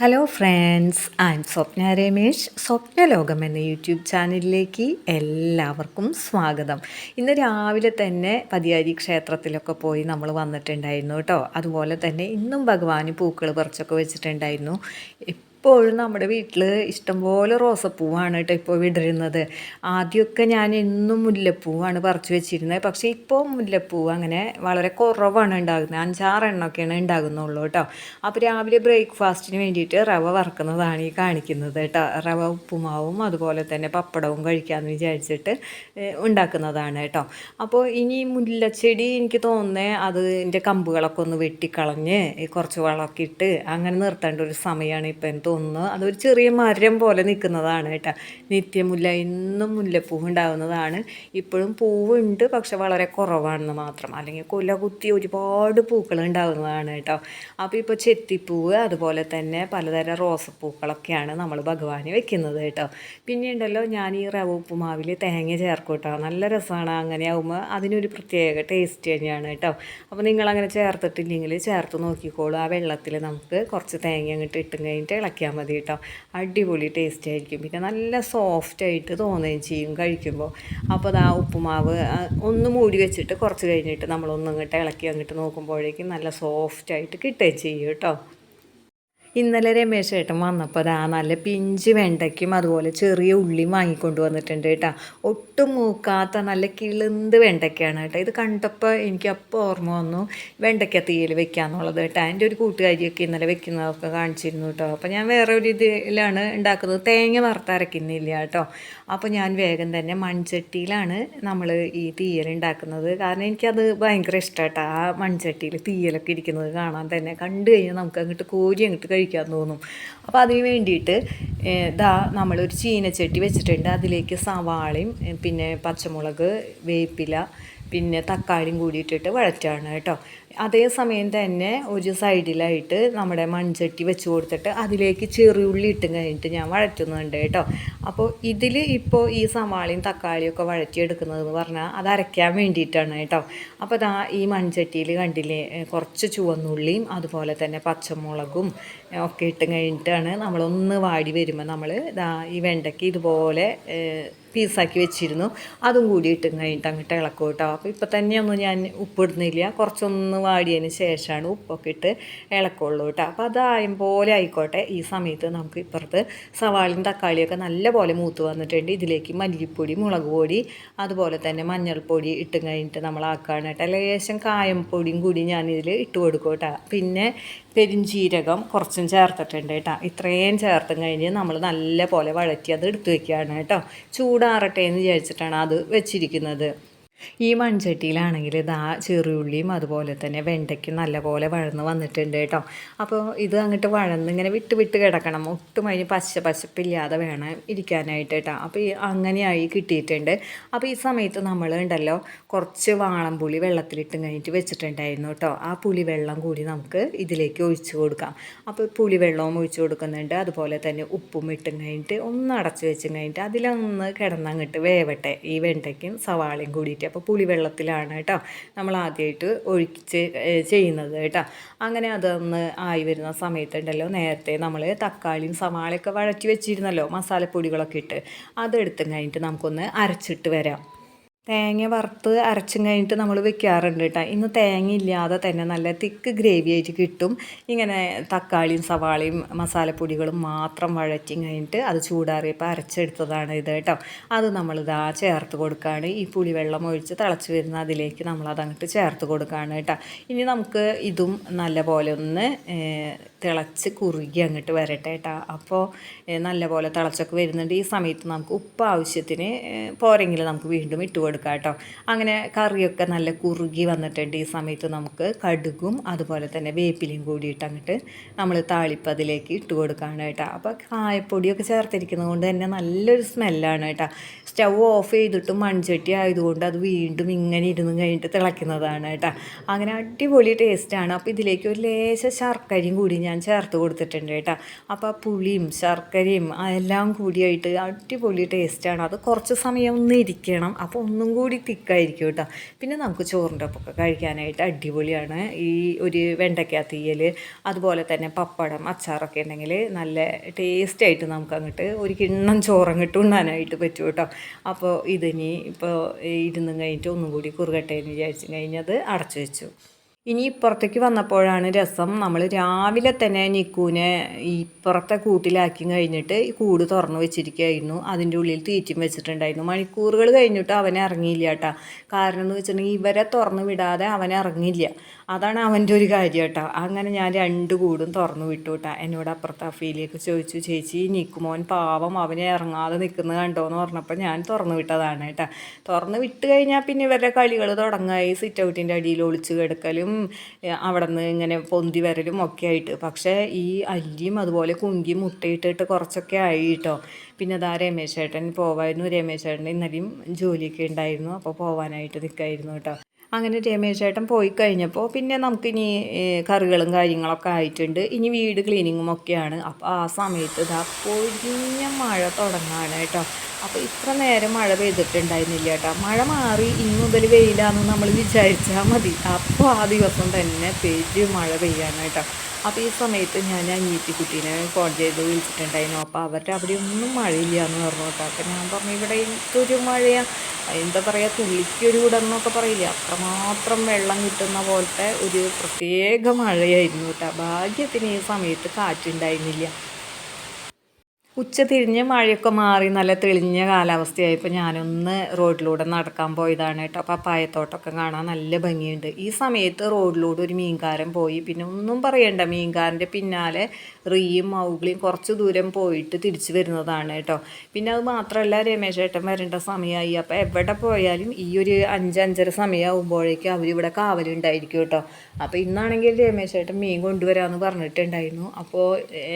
Hello friends I am Swapna Ramesh Swapna ലോകം എന്ന YouTube ചാനലിലേക്ക് എല്ലാവർക്കും സ്വാഗതം. ഇന്ന് രാവിലെ തന്നെ പതിയാരി ക്ഷേത്രത്തിലൊക്കെ പോയി നമ്മൾ വന്നിട്ടുണ്ടായിരുന്നു കേട്ടോ. അതുപോലെ തന്നെ ഇന്നും ഭഗവാന് പൂക്കൾ പറിച്ചൊക്കെ വെച്ചിട്ടുണ്ടായിരുന്നു. ഇപ്പോഴും നമ്മുടെ വീട്ടിൽ ഇഷ്ടംപോലെ റോസപ്പൂവാണ് കേട്ടോ ഇപ്പോൾ വിടരുന്നത്. ആദ്യമൊക്കെ ഞാൻ എന്നും മുല്ലപ്പൂവാണ് പറിച്ചു വെച്ചിരുന്നത് പക്ഷേ ഇപ്പോൾ മുല്ലപ്പൂവ് അങ്ങനെ വളരെ കുറവാണ് ഉണ്ടാകുന്നത്. അഞ്ചാറെണ്ണമൊക്കെയാണ് ഉണ്ടാകുന്നുള്ളൂ കേട്ടോ. അപ്പോൾ രാവിലെ ബ്രേക്ക്ഫാസ്റ്റിന് വേണ്ടിയിട്ട് റവ വറക്കുന്നതാണ് ഈ കാണിക്കുന്നത് കേട്ടോ. റവ ഉപ്പുമാവും അതുപോലെ തന്നെ പപ്പടവും കഴിക്കാമെന്ന് വിചാരിച്ചിട്ട് ഉണ്ടാക്കുന്നതാണ് കേട്ടോ. അപ്പോൾ ഇനി മുല്ലച്ചെടി എനിക്ക് തോന്നുന്നത് അതിന്റെ കമ്പുകളൊക്കെ ഒന്ന് വെട്ടിക്കളഞ്ഞ് കുറച്ച് വളക്കിട്ട് അങ്ങനെ നിർത്തേണ്ട ഒരു സമയമാണ് ഇപ്പം എനിക്ക് തോന്നുന്നു. അതൊരു ചെറിയ മരം പോലെ നിൽക്കുന്നതാണ് കേട്ടോ. നിത്യമുല്ല എന്നും മുല്ലപ്പൂവ് ഉണ്ടാകുന്നതാണ് ഇപ്പോഴും പൂവുണ്ട് പക്ഷെ വളരെ കുറവാണെന്ന് മാത്രം. അല്ലെങ്കിൽ കൊല കുത്തി ഒരുപാട് പൂക്കൾ ഉണ്ടാകുന്നതാണ് കേട്ടോ. അപ്പോൾ ഇപ്പോൾ ചെത്തിപ്പൂവ് അതുപോലെ തന്നെ പലതരം റോസപ്പൂക്കളൊക്കെയാണ് നമ്മൾ ഭഗവാന് വെക്കുന്നത് കേട്ടോ. പിന്നെ ഉണ്ടല്ലോ ഞാൻ ഈ റവ ഉപ്പുമാവിൽ തേങ്ങ ചേർക്കും കേട്ടോ. നല്ല രസമാണ് അങ്ങനെ ആകുമ്പോൾ അതിനൊരു പ്രത്യേക ടേസ്റ്റ് തന്നെയാണ് കേട്ടോ. അപ്പോൾ നിങ്ങളങ്ങനെ ചേർത്തിട്ടില്ലെങ്കിൽ ചേർത്ത് നോക്കിക്കോളൂ. ആ വെള്ളത്തിൽ നമുക്ക് കുറച്ച് തേങ്ങ അങ്ങോട്ട് ഇട്ടും കഴിഞ്ഞിട്ട് ഇളക്കിയാൽ മതി കേട്ടോ. അടിപൊളി ടേസ്റ്റ് ആയിരിക്കും. പിന്നെ നല്ല സോഫ്റ്റ് ആയിട്ട് തോന്നുകയും ചെയ്യും കഴിക്കുമ്പോൾ. അപ്പോൾ ആ ഉപ്പുമാവ് ഒന്ന് മൂടി വെച്ചിട്ട് കുറച്ച് കഴിഞ്ഞിട്ട് നമ്മളൊന്നും ഇങ്ങോട്ട് ഇളക്കി അങ്ങോട്ട് നോക്കുമ്പോഴേക്കും നല്ല സോഫ്റ്റ് ആയിട്ട് കിട്ടുകയും ചെയ്യും കേട്ടോ. ഇന്നലെ രമേശ് ഏട്ടൻ വന്നപ്പോൾ അതാ നല്ല പിഞ്ച് വെണ്ടയ്ക്കും അതുപോലെ ചെറിയ ഉള്ളിയും വാങ്ങിക്കൊണ്ട് വന്നിട്ടുണ്ട് കേട്ടോ. ഒട്ടും മൂക്കാത്ത നല്ല കിളുന്ത് വെണ്ടയ്ക്കാണ് കേട്ടോ. ഇത് കണ്ടപ്പോൾ എനിക്ക് അപ്പോൾ ഓർമ്മ വന്നു വെണ്ടയ്ക്ക തീയിൽ വെക്കാന്നുള്ളത് കേട്ടോ. എന്റെ ഒരു കൂട്ടുകാരിയൊക്കെ ഇന്നലെ വെക്കുന്നതൊക്കെ കാണിച്ചിരുന്നു കേട്ടോ. അപ്പോൾ ഞാൻ വേറെ ഒരു ഇതിലാണ് ഉണ്ടാക്കുന്നത്. തേങ്ങ വറുത്തരയ്ക്കുന്നില്ല കേട്ടോ. അപ്പോൾ ഞാൻ വേഗം തന്നെ മൺചട്ടിയിലാണ് നമ്മൾ ഈ തീയൽ ഉണ്ടാക്കുന്നത്. കാരണം എനിക്കത് ഭയങ്കര ഇഷ്ടമായിട്ടാണ് ആ മൺചട്ടിയിൽ തീയലൊക്കെ ഇരിക്കുന്നത് കാണാൻ തന്നെ. കണ്ടു കഴിഞ്ഞാൽ നമുക്ക് അങ്ങോട്ട് കോരി അങ്ങോട്ട് കഴിക്കാൻ തോന്നും. അപ്പോൾ അതിന് വേണ്ടിയിട്ട് ഇതാ നമ്മളൊരു ചീനച്ചട്ടി വെച്ചിട്ടുണ്ട്. അതിലേക്ക് സവാളയും പിന്നെ പച്ചമുളക് വേപ്പില പിന്നെ തക്കാളിയും കൂടിയിട്ടിട്ട് വഴറ്റാണ് കേട്ടോ. അതേസമയം തന്നെ ഒരു സൈഡിലായിട്ട് നമ്മുടെ മൺചട്ടി വെച്ച് കൊടുത്തിട്ട് അതിലേക്ക് ചെറിയുള്ളി ഇട്ടും കഴിഞ്ഞിട്ട് ഞാൻ വഴറ്റുന്നുണ്ട് കേട്ടോ. അപ്പോൾ ഇതിൽ ഇപ്പോൾ ഈ സവാളയും തക്കാളിയും ഒക്കെ വഴറ്റിയെടുക്കുന്നതെന്ന് പറഞ്ഞാൽ അത് അരയ്ക്കാൻ വേണ്ടിയിട്ടാണ് കേട്ടോ. അപ്പോൾ ദാ ഈ മൺചട്ടിയിൽ കണ്ടില്ലേ കുറച്ച് ചുവന്നുള്ളിയും അതുപോലെ തന്നെ പച്ചമുളകും ഒക്കെ ഇട്ട് കഴിഞ്ഞിട്ടാണ് നമ്മളൊന്ന് വാടി വരുമ്പോൾ നമ്മൾ ദാ ഈ വെണ്ടയ്ക്ക് ഇതുപോലെ പീസാക്കി വെച്ചിരുന്നു. അതും കൂടി ഇട്ടും കഴിഞ്ഞിട്ട് അങ്ങോട്ട് ഇളക്കും കേട്ടോ. അപ്പോൾ ഇപ്പം തന്നെയൊന്നും ഞാൻ ഉപ്പിടുന്നില്ല. കുറച്ചൊന്ന് വാടിയതിന് ശേഷമാണ് ഉപ്പൊക്കെ ഇട്ട് ഇളക്കുള്ളൂ കേട്ടോ. അപ്പോൾ അതായും പോലെ ആയിക്കോട്ടെ ഈ സമയത്ത് നമുക്ക് ഇപ്പുറത്ത് സവാളയും തക്കാളിയൊക്കെ നല്ല പോലെ മൂത്ത് വന്നിട്ടുണ്ട്. ഇതിലേക്ക് മല്ലിപ്പൊടി മുളക് പൊടി അതുപോലെ തന്നെ മഞ്ഞൾപ്പൊടി ഇട്ട് കഴിഞ്ഞിട്ട് നമ്മൾ ആക്കുകയാണ് കേട്ടോ. ലേശം കായം പൊടിയും കൂടി ഞാനിതിൽ ഇട്ട് കൊടുക്കും കേട്ടോ. പിന്നെ പെരിഞ്ചീരകം കുറച്ചും ചേർത്തിട്ടുണ്ട് കേട്ടോ. ഇത്രയും ചേർത്തും കഴിഞ്ഞ് നമ്മൾ നല്ല പോലെ വഴറ്റി അത് എടുത്തു വെക്കുകയാണ് കേട്ടോ. ചൂടാറട്ടെ എന്ന് വിചാരിച്ചിട്ടാണ് അത് വെച്ചിരിക്കുന്നത്. ഈ മൺചട്ടിയിലാണെങ്കിൽ ഇതാ ചെറിയുള്ളിയും അതുപോലെ തന്നെ വെണ്ടയ്ക്കും നല്ലപോലെ വഴന്ന് വന്നിട്ടുണ്ട് കേട്ടോ. അപ്പോൾ ഇത് അങ്ങോട്ട് വഴന്ന് ഇങ്ങനെ വിട്ട് വിട്ട് കിടക്കണം. ഒട്ടും അതിന് പശ പശപ്പില്ലാതെ വേണം ഇരിക്കാനായിട്ട് കേട്ടോ. അപ്പോൾ ഈ അങ്ങനെയായി കിട്ടിയിട്ടുണ്ട്. അപ്പോൾ ഈ സമയത്ത് നമ്മൾ ഉണ്ടല്ലോ കുറച്ച് വാളംപുളി വെള്ളത്തിലിട്ട് കഴിഞ്ഞിട്ട് വെച്ചിട്ടുണ്ടായിരുന്നു കേട്ടോ. ആ പുളി വെള്ളം കൂടി നമുക്ക് ഇതിലേക്ക് ഒഴിച്ചു കൊടുക്കാം. അപ്പോൾ പുളിവെള്ളവും ഒഴിച്ചു കൊടുക്കുന്നുണ്ട്. അതുപോലെ തന്നെ ഉപ്പും ഇട്ടും കഴിഞ്ഞിട്ട് ഒന്ന് അടച്ചു വെച്ചും കഴിഞ്ഞിട്ട് അതിലൊന്ന് കിടന്നങ്ങോട്ട് വേവട്ടെ. ഈ വെണ്ടയ്ക്കും സവാളയും കൂടിയിട്ട്. അപ്പോൾ പുളിവെള്ളത്തിലാണ് കേട്ടോ നമ്മൾ ആദ്യമായിട്ട് ഒഴിച്ച് ചെയ്യുന്നത് കേട്ടോ. അങ്ങനെ അതൊന്ന് ആയി വരുന്ന സമയത്തുണ്ടല്ലോ നേരത്തെ നമ്മൾ തക്കാളിയും സവാളയൊക്കെ വഴറ്റി വെച്ചിരുന്നല്ലോ മസാലപ്പൊടികളൊക്കെ ഇട്ട്. അതെടുത്തും കഴിഞ്ഞിട്ട് നമുക്കൊന്ന് അരച്ചിട്ട് വരാം. തേങ്ങ വറുത്ത് അരച്ചും കഴിഞ്ഞിട്ട് നമ്മൾ വെക്കാറുണ്ട് കേട്ടോ. ഇന്ന് തേങ്ങ ഇല്ലാതെ തന്നെ നല്ല തിക്ക് ഗ്രേവി ആയിട്ട് കിട്ടും. ഇങ്ങനെ തക്കാളിയും സവാളയും മസാലപ്പൊടികളും മാത്രം വഴറ്റി കഴിഞ്ഞിട്ട് അത് ചൂടാറിയപ്പോൾ അരച്ചെടുത്തതാണ് ഇത് കേട്ടോ. അത് നമ്മളിതാ ചേർത്ത് കൊടുക്കുകയാണ് ഈ പുളിവെള്ളം ഒഴിച്ച് തിളച്ച് വരുന്ന അതിലേക്ക് നമ്മൾ അതങ്ങോട്ട് ചേർത്ത് കൊടുക്കുകയാണ് കേട്ടോ. ഇനി നമുക്ക് ഇതും നല്ല പോലെ ഒന്ന് തിളച്ച് കുറുകി അങ്ങോട്ട് വരട്ടെ കേട്ടോ അപ്പോൾ നല്ലപോലെ നല്ല പോലെ തിളച്ചൊക്കെ വരുന്നുണ്ട്. ഈ സമയത്ത് നമുക്ക് ഉപ്പ് ആവശ്യത്തിന് പോരെങ്കിൽ നമുക്ക് വീണ്ടും ഇട്ട് കൊടുക്കാം കേട്ടോ അങ്ങനെ കറിയൊക്കെ നല്ല കുറുകി വന്നിട്ടുണ്ട്. ഈ സമയത്ത് നമുക്ക് കടുകും അതുപോലെ തന്നെ വേപ്പിലയും കൂടിയിട്ട് അങ്ങോട്ട് നമ്മൾ താളിപ്പതിലേക്ക് ഇട്ട് കൊടുക്കുകയാണ് കേട്ടോ അപ്പോൾ കായപ്പൊടിയൊക്കെ ചേർത്തിരിക്കുന്നത് കൊണ്ട് തന്നെ നല്ലൊരു സ്മെല്ലാണ് കേട്ടോ സ്റ്റൗ ഓഫ് ചെയ്തിട്ടും മൺചട്ടി ആയതുകൊണ്ട് അത് വീണ്ടും ഇങ്ങനെ ഇരുന്ന് കഴിഞ്ഞിട്ട് തിളയ്ക്കുന്നതാണ് കേട്ടോ അങ്ങനെ അടിപൊളി ടേസ്റ്റാണ്. അപ്പോൾ ഇതിലേക്ക് ഒരു ലേശ ശർക്കരയും കൂടി ഞാൻ ചേർത്ത് കൊടുത്തിട്ടുണ്ട് കേട്ടോ. അപ്പോൾ പുളിയും ശർക്കരയും എല്ലാം കൂടിയായിട്ട് അടിപൊളി ടേസ്റ്റാണ് അത് കുറച്ച് സമയം ഒന്ന് ഇരിക്കണം. അപ്പോൾ ഒന്നും കൂടി തിക്കായിരിക്കും കേട്ടോ. പിന്നെ നമുക്ക് ചോറിന്റെ ഒപ്പമൊക്കെ കഴിക്കാനായിട്ട് അടിപൊളിയാണ്. ഈ ഒരു വെണ്ടയ്ക്ക തീയൽ അതുപോലെ തന്നെ പപ്പടം അച്ചാറൊക്കെ ഉണ്ടെങ്കിൽ നല്ല ടേസ്റ്റായിട്ട് നമുക്ക് അങ്ങോട്ട് ഒരു കിണ്ണം ചോറങ്ങോട്ട് ഉണ്ണാനായിട്ട് പറ്റും കേട്ടോ. അപ്പോൾ ഇതിനി ഇപ്പോൾ ഇരുന്നും കഴിഞ്ഞിട്ട് ഒന്നും കൂടി കുറുകട്ടെ എന്ന് വിചാരിച്ചു കഴിഞ്ഞത് അടച്ചു വെച്ചു. ഇനി ഇപ്പുറത്തേക്ക് വന്നപ്പോഴാണ് രസം. നമ്മൾ രാവിലെ തന്നെ നിക്കൂനെ ഇപ്പുറത്തെ കൂട്ടിലാക്കി കഴിഞ്ഞിട്ട് ഈ കൂട് തുറന്നു വെച്ചിരിക്കുകയായിരുന്നു. അതിന്റെ ഉള്ളിൽ തീറ്റും വെച്ചിട്ടുണ്ടായിരുന്നു. മണിക്കൂറുകൾ കഴിഞ്ഞിട്ട് അവനെ ഇറങ്ങിയില്ല കേട്ടോ. കാരണം എന്ന് വെച്ചിട്ടുണ്ടെങ്കിൽ ഇവരെ തുറന്നു വിടാതെ അവൻ ഇറങ്ങില്ല അതാണ് അവന്റെ ഒരു കാര്യം കേട്ടോ. അങ്ങനെ ഞാൻ രണ്ട് കൂടും തുറന്നു വിട്ടു കേട്ടോ. എന്നോട് അപ്പുറത്ത് അഫീലേക്ക് ചോദിച്ചു ചേച്ചി നിക്കുമോൻ പാവം അവനെ ഇറങ്ങാതെ നിൽക്കുന്നത് കണ്ടോ എന്ന് പറഞ്ഞപ്പോൾ ഞാൻ തുറന്നു വിട്ടതാണ് കേട്ടോ. തുറന്ന് വിട്ട് കഴിഞ്ഞാൽ പിന്നെ ഇവരുടെ കളികൾ തുടങ്ങായി. സിറ്റ് ഔട്ടിന്റെ അടിയിൽ ഒളിച്ച് കിടക്കലും അവിടെ നിന്ന് ഇങ്ങനെ പൊന്തി വരലും ഒക്കെ ആയിട്ട്. പക്ഷേ ഈ അല്ലിയും അതുപോലെ കുങ്കിയും മുട്ടയിട്ടിട്ട് കുറച്ചൊക്കെ ആയി കേട്ടോ. പിന്നെ അതാ രമേശ് ചേട്ടൻ പോവായിരുന്നു. രമേശ് ചേട്ടൻ ഇന്നലെയും ജോലിയൊക്കെ ഉണ്ടായിരുന്നു. അപ്പോൾ പോവാനായിട്ട് നിൽക്കായിരുന്നു കേട്ടോ. അങ്ങനെ രമേശ് ചേട്ടൻ പോയി കഴിഞ്ഞപ്പോൾ പിന്നെ നമുക്കിനി കറികളും കാര്യങ്ങളൊക്കെ ആയിട്ടുണ്ട്. ഇനി വീട് ക്ലീനിങ്ങും ഒക്കെയാണ്. അപ്പോൾ ആ സമയത്ത് ഇതാ പൊരിഞ്ഞ മഴ തുടങ്ങാണ് കേട്ടോ. അപ്പോൾ ഇത്ര നേരം മഴ പെയ്തിട്ടുണ്ടായിരുന്നില്ല കേട്ടോ മഴ മാറി ഇന്ന് മുതൽ വെയിലാണെന്ന് നമ്മൾ വിചാരിച്ചാൽ മതി. അപ്പോൾ ആ ദിവസം തന്നെ പെയ്ത് മഴ പെയ്യാണ് കേട്ടോ അപ്പോൾ ഈ സമയത്ത് ഞാൻ കുട്ടീനെ ഫോൺ ചെയ്ത് വിളിച്ചിട്ടുണ്ടായിരുന്നു. അപ്പോൾ അവരുടെ അവിടെ ഒന്നും മഴയില്ല എന്ന് പറഞ്ഞു കേട്ടോ അപ്പോൾ ഞാൻ പറഞ്ഞു ഇവിടെ ഇത്തൊരു മഴയാണ് എന്താ പറയുക തുള്ളിക്കൊരു എന്നൊക്കെ പറയില്ല? അത്രമാത്രം വെള്ളം കിട്ടുന്ന പോലത്തെ ഒരു പ്രത്യേക മഴയായിരുന്നു കേട്ടോ ഭാഗ്യത്തിന് ഈ സമയത്ത് കാറ്റുണ്ടായിരുന്നില്ല. ഉച്ച തിരിഞ്ഞ് മഴയൊക്കെ മാറി നല്ല തെളിഞ്ഞ കാലാവസ്ഥയായപ്പോൾ ഞാനൊന്ന് റോഡിലൂടെ നടക്കാൻ പോയതാണ് കേട്ടോ. പപ്പായത്തോട്ടമൊക്കെ കാണാൻ നല്ല ഭംഗിയുണ്ട്. ഈ സമയത്ത് റോഡിലൂടെ ഒരു മീൻകാരൻ പോയി. പിന്നെ ഒന്നും പറയണ്ട മീൻകാരന്റെ പിന്നാലെ റീയും മൗഗ്ലിയും കുറച്ച് ദൂരം പോയിട്ട് തിരിച്ചു വരുന്നതാണ് കേട്ടോ. പിന്നെ അത് മാത്രമല്ല രമേശ് ഏട്ടൻ വരേണ്ട സമയമായി. അപ്പോൾ എവിടെ പോയാലും ഈ ഒരു അഞ്ച് അഞ്ചര സമയമാകുമ്പോഴേക്കും അവരിവിടെ കാവലുണ്ടായിരിക്കും കേട്ടോ. അപ്പോൾ ഇന്നാണെങ്കിൽ രമേശ് ഏട്ടൻ മീൻ കൊണ്ടുവരാമെന്ന് പറഞ്ഞിട്ടുണ്ടായിരുന്നു. അപ്പോൾ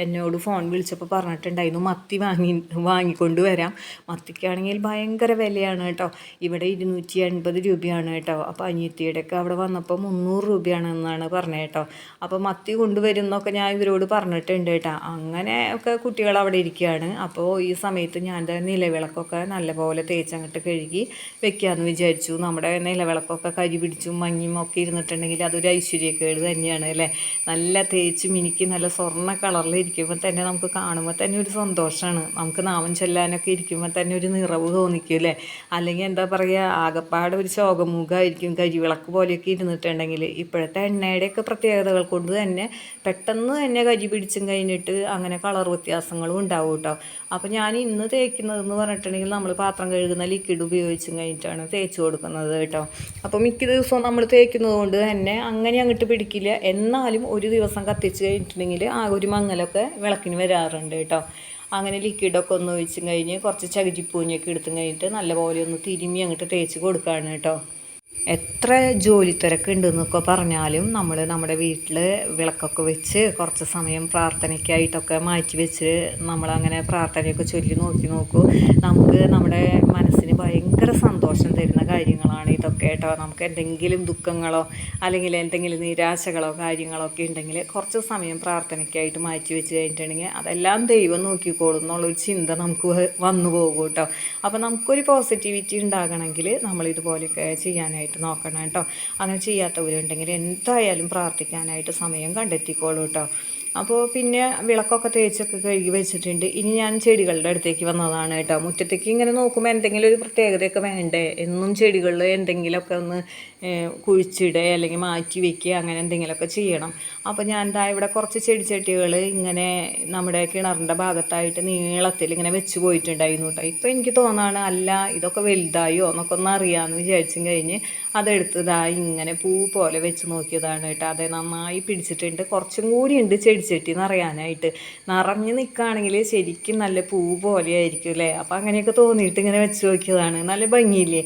എന്നോട് ഫോൺ വിളിച്ചപ്പോൾ പറഞ്ഞിട്ടുണ്ടായിരുന്നു മത്തി വാങ്ങി വാങ്ങിക്കൊണ്ട് വരാം. മത്തിക്കാണെങ്കിൽ ഭയങ്കര വിലയാണ് കേട്ടോ. ഇവിടെ ഇരുന്നൂറ്റി എൺപത് രൂപയാണ് കേട്ടോ. അപ്പോൾ അനിയത്തിയുടെയൊക്കെ അവിടെ വന്നപ്പോൾ മുന്നൂറ് രൂപയാണെന്നാണ് പറഞ്ഞത് കേട്ടോ. അപ്പോൾ മത്തി കൊണ്ടുവരുന്നൊക്കെ ഞാൻ ഇവരോട് പറഞ്ഞിട്ടുണ്ട് കേട്ടോ. അങ്ങനെ ഒക്കെ കുട്ടികൾ അവിടെ ഇരിക്കുകയാണ്. അപ്പോൾ ഈ സമയത്ത് ഞാൻ നിലവിളക്കൊക്കെ നല്ലപോലെ തേച്ചങ്ങോട്ട് കഴുകി വെക്കാമെന്ന് വിചാരിച്ചു. നമ്മുടെ നിലവിളക്കൊക്കെ കരി പിടിച്ചും മഞ്ഞും ഒക്കെ ഇരുന്നിട്ടുണ്ടെങ്കിൽ അതൊരു ഐശ്വര്യക്കേട് തന്നെയാണ് അല്ലേ? നല്ല തേച്ച് മിനിക്ക് നല്ല സ്വർണ കളറിൽ ഇരിക്കുമ്പോൾ തന്നെ നമുക്ക് കാണുമ്പോൾ തന്നെ ഒരു സ്വന്തം സന്തോഷമാണ് നമുക്ക് നാമം ചെല്ലാനൊക്കെ ഇരിക്കുമ്പോൾ തന്നെ ഒരു നിറവ് തോന്നിക്കും അല്ലേ? അല്ലെങ്കിൽ എന്താ പറയുക ആകപ്പാട് ഒരു ശോകമുഖമായിരിക്കും കരിവിളക്ക് പോലെയൊക്കെ ഇരുന്നിട്ടുണ്ടെങ്കിൽ ഇപ്പോഴത്തെ എണ്ണയുടെയൊക്കെ പ്രത്യേകതകൾ കൊണ്ട് തന്നെ പെട്ടെന്ന് തന്നെ കരി പിടിച്ചും കഴിഞ്ഞിട്ട് അങ്ങനെ കളർ വ്യത്യാസങ്ങളും ഉണ്ടാവും കേട്ടോ. അപ്പോൾ ഞാൻ ഇന്ന് തേക്കുന്നതെന്ന് പറഞ്ഞിട്ടുണ്ടെങ്കിൽ നമ്മൾ പാത്രം കഴുകുന്ന ലിക്വിഡ് ഉപയോഗിച്ചും കഴിഞ്ഞിട്ടാണ് തേച്ച് കൊടുക്കുന്നത് കേട്ടോ. അപ്പോൾ മിക്ക ദിവസവും നമ്മൾ തേക്കുന്നത് കൊണ്ട് തന്നെ അങ്ങനെ അങ്ങോട്ട് പിടിക്കില്ല. എന്നാലും ഒരു ദിവസം കത്തിച്ച് കഴിഞ്ഞിട്ടുണ്ടെങ്കിൽ ആ ഒരു മങ്ങലൊക്കെ വിളക്കിന് വരാറുണ്ട് കേട്ടോ. അങ്ങനെ ലിക്വിഡൊക്കെ ഒന്ന് ഒഴിച്ചും കഴിഞ്ഞ് കുറച്ച് ചകിരിപ്പൂഞ്ഞൊക്കെ എടുത്തും കഴിഞ്ഞിട്ട് നല്ലപോലെ ഒന്ന് തിരുമ്മി അങ്ങോട്ട് തേച്ച് കൊടുക്കുകയാണ് കേട്ടോ. എത്ര ജോലി തിരക്കുണ്ടെന്നൊക്കെ പറഞ്ഞാലും നമ്മൾ നമ്മുടെ വീട്ടിൽ വിളക്കൊക്കെ വെച്ച് കുറച്ച് സമയം പ്രാർത്ഥനയ്ക്കായിട്ടൊക്കെ മാറ്റി വെച്ച് നമ്മളങ്ങനെ പ്രാർത്ഥനയൊക്കെ ചൊല്ലി നോക്കി നോക്കൂ. നമുക്ക് നമ്മുടെ മനസ്സിന് ഭയങ്കര സന്തോഷം തരുന്ന കാര്യങ്ങളാണ് ഇതൊക്കെ കേട്ടോ. നമുക്ക് എന്തെങ്കിലും ദുഃഖങ്ങളോ അല്ലെങ്കിൽ എന്തെങ്കിലും നിരാശകളോ കാര്യങ്ങളോ ഒക്കെ ഉണ്ടെങ്കിൽ കുറച്ച് സമയം പ്രാർത്ഥനയ്ക്കായിട്ട് മാറ്റി വെച്ച് കഴിഞ്ഞിട്ടുണ്ടെങ്കിൽ അതെല്ലാം ദൈവം നോക്കിക്കോളും എന്നുള്ളൊരു ചിന്ത നമുക്ക് വന്നു പോകും കേട്ടോ. അപ്പോൾ നമുക്കൊരു പോസിറ്റിവിറ്റി ഉണ്ടാകണമെങ്കിൽ നമ്മളിതുപോലെയൊക്കെ ചെയ്യാനായിട്ട് ചെയ്യാനായിട്ട് നോക്കണം കേട്ടോ. അങ്ങനെ ചെയ്യാത്തവരുണ്ടെങ്കിൽ എന്തായാലും പ്രാർത്ഥിക്കാനായിട്ട് സമയം കണ്ടെത്തിക്കോളൂ കേട്ടോ. അപ്പോൾ പിന്നെ വിളക്കൊക്കെ തേച്ചൊക്കെ കഴുകി വെച്ചിട്ടുണ്ട്. ഇനി ഞാൻ ചെടികളുടെ അടുത്തേക്ക് വന്നതാണ് കേട്ടോ. മുറ്റത്തേക്ക് ഇങ്ങനെ നോക്കുമ്പോൾ എന്തെങ്കിലും ഒരു പ്രത്യേകതയൊക്കെ വേണ്ടേ? എന്നും ചെടികളിൽ എന്തെങ്കിലുമൊക്കെ ഒന്ന് കുഴിച്ചിടുക അല്ലെങ്കിൽ മാറ്റി വെക്കുക അങ്ങനെ എന്തെങ്കിലുമൊക്കെ ചെയ്യണം. അപ്പോൾ ഞാൻ എന്താ ഇവിടെ കുറച്ച് ചെടിച്ചട്ടികൾ ഇങ്ങനെ നമ്മുടെ കിണറിന്റെ ഭാഗത്തായിട്ട് നീളത്തിൽ ഇങ്ങനെ വെച്ച് പോയിട്ടുണ്ടായിരുന്നു കേട്ടോ ഇപ്പോൾ എനിക്ക് തോന്നാണ് അല്ല ഇതൊക്കെ വലുതായോ എന്നൊക്കെ ഒന്ന് അറിയാമെന്ന് വിചാരിച്ചും കഴിഞ്ഞ് അതെടുത്ത് ഇതാ ഇങ്ങനെ പൂ പോലെ വെച്ച് നോക്കിയതാണ് കേട്ടോ അതെ നന്നായി പിടിച്ചിട്ടുണ്ട്. കുറച്ചും കൂടി ഉണ്ട് ചെടിച്ചട്ടി നിറയാനായിട്ട്. നിറഞ്ഞ് നിൽക്കുകയാണെങ്കിൽ ശരിക്കും നല്ല പൂ പോലെ ആയിരിക്കും അല്ലേ? അപ്പോൾ അങ്ങനെയൊക്കെ തോന്നിയിട്ട് ഇങ്ങനെ വെച്ച് നോക്കിയതാണ്. നല്ല ഭംഗിയില്ലേ?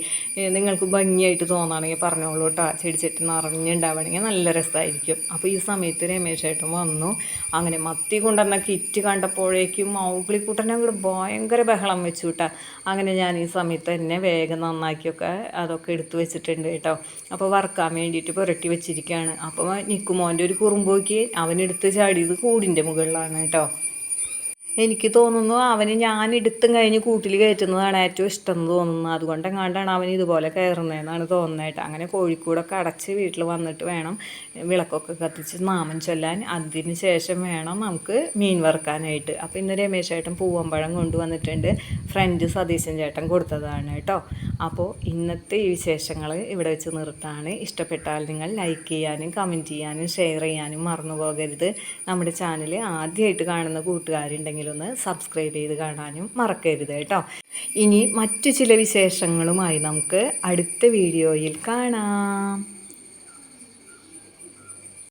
നിങ്ങൾക്ക് ഭംഗിയായിട്ട് തോന്നുകയാണെങ്കിൽ പറഞ്ഞോളൂ കേട്ടോ ചെടിച്ചട്ടി നിറഞ്ഞുണ്ടാവുകയാണെങ്കിൽ നല്ല രസമായിരിക്കും. അപ്പോൾ ഈ സമയത്ത് സമയത്ത് രമേശ് ചേട്ടൻ വന്നു. അങ്ങനെ മത്തി കൊണ്ടുവന്ന കിറ്റ് കണ്ടപ്പോഴേക്കും മൗഗ്ലിക്കൂട്ടനെ അങ്ങോട്ട് ഭയങ്കര ബഹളം വെച്ചു കേട്ടോ അങ്ങനെ ഞാൻ ഈ സമയത്ത് തന്നെ വേഗം നന്നാക്കിയൊക്കെ അതൊക്കെ എടുത്തു വെച്ചിട്ടുണ്ട് കേട്ടോ അപ്പോൾ വറുക്കാൻ വേണ്ടിയിട്ട് പുരട്ടി വെച്ചിരിക്കുകയാണ് അപ്പോൾ നിക്കുമോന്റെ ഒരു കുറുമ്പോക്കി അവനെടുത്ത് ചാടിയത് കൂടിന്റെ മുകളിലാണ് കേട്ടോ എനിക്ക് തോന്നുന്നു അവന് ഞാൻ എടുത്തും കഴിഞ്ഞ് കൂട്ടിൽ കയറ്റുന്നതാണ് ഏറ്റവും ഇഷ്ടം എന്ന് തോന്നുന്നത് അതുകൊണ്ടെങ്ങാണ്ടാണ് അവൻ ഇതുപോലെ കയറുന്നതെന്നാണ് തോന്നുന്നത് അങ്ങനെ കോഴിക്കൂടൊക്കെ അടച്ച് വീട്ടിൽ വന്നിട്ട് വേണം വിളക്കൊക്കെ കത്തിച്ച് നാമം ചൊല്ലാൻ. അതിന് ശേഷം വേണം നമുക്ക് മീൻ വറുക്കാനായിട്ട്. അപ്പോൾ ഇന്ന് രമേശ് ചേട്ടൻ പൂവമ്പഴം കൊണ്ടുവന്നിട്ടുണ്ട്. ഫ്രണ്ട് സതീശൻ ചേട്ടൻ കൊടുത്തതാണ് കേട്ടോ. അപ്പോൾ ഇന്നത്തെ ഈ വിശേഷങ്ങൾ ഇവിടെ വെച്ച് നിർത്താണ്. ഇഷ്ടപ്പെട്ടാൽ നിങ്ങൾ ലൈക്ക് ചെയ്യാനും കമന്റ് ചെയ്യാനും ഷെയർ ചെയ്യാനും മറന്നു പോകരുത്. നമ്മുടെ ചാനൽ ആദ്യമായിട്ട് കാണുന്ന കൂട്ടുകാരുണ്ടെങ്കിൽ ഒന്ന് സബ്സ്ക്രൈബ് ചെയ്ത് കാണാനും മറക്കരുത് കേട്ടോ. ഇനി മറ്റു ചില വിശേഷങ്ങളുമായി നമുക്ക് അടുത്ത വീഡിയോയിൽ കാണാം.